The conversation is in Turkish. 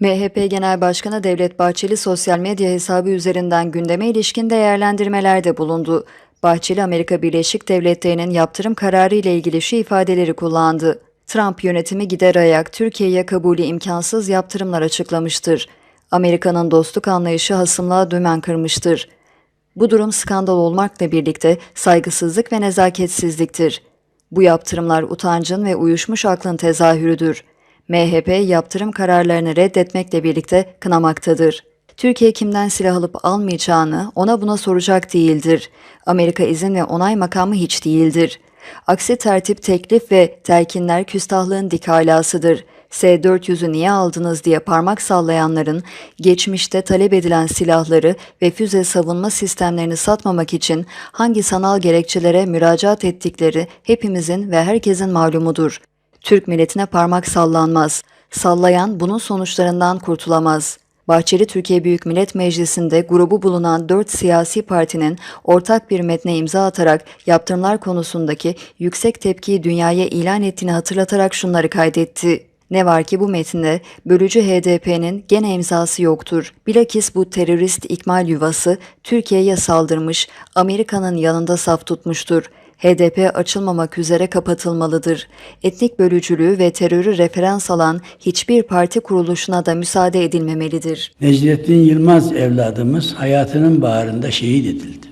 MHP Genel Başkanı Devlet Bahçeli sosyal medya hesabı üzerinden gündeme ilişkin değerlendirmelerde bulundu. Bahçeli Amerika Birleşik Devletleri'nin yaptırım kararı ile ilgili şu ifadeleri kullandı. Trump yönetimi gider ayak Türkiye'ye kabulü imkansız yaptırımlar açıklamıştır. Amerika'nın dostluk anlayışı hasımlığa dümen kırmıştır. Bu durum skandal olmakla birlikte saygısızlık ve nezaketsizliktir. Bu yaptırımlar utancın ve uyuşmuş aklın tezahürüdür. MHP yaptırım kararlarını reddetmekle birlikte kınamaktadır. Türkiye kimden silah alıp almayacağını ona buna soracak değildir. Amerika izin ve onay makamı hiç değildir. Aksi tertip teklif ve telkinler küstahlığın dik alasıdır. S-400'ü niye aldınız diye parmak sallayanların geçmişte talep edilen silahları ve füze savunma sistemlerini satmamak için hangi sanal gerekçelere müracaat ettikleri hepimizin ve herkesin malumudur. Türk milletine parmak sallanmaz. Sallayan bunun sonuçlarından kurtulamaz. Bahçeli Türkiye Büyük Millet Meclisi'nde grubu bulunan dört siyasi partinin ortak bir metne imza atarak yaptırımlar konusundaki yüksek tepkiyi dünyaya ilan ettiğini hatırlatarak şunları kaydetti. Ne var ki bu metinde bölücü HDP'nin gene imzası yoktur. Bilakis bu terörist ikmal yuvası Türkiye'ye saldırmış, Amerika'nın yanında saf tutmuştur. HDP açılmamak üzere kapatılmalıdır. Etnik bölücülüğü ve terörü referans alan hiçbir parti kuruluşuna da müsaade edilmemelidir. Necdettin Yılmaz evladımız hayatının bağrında şehit edildi.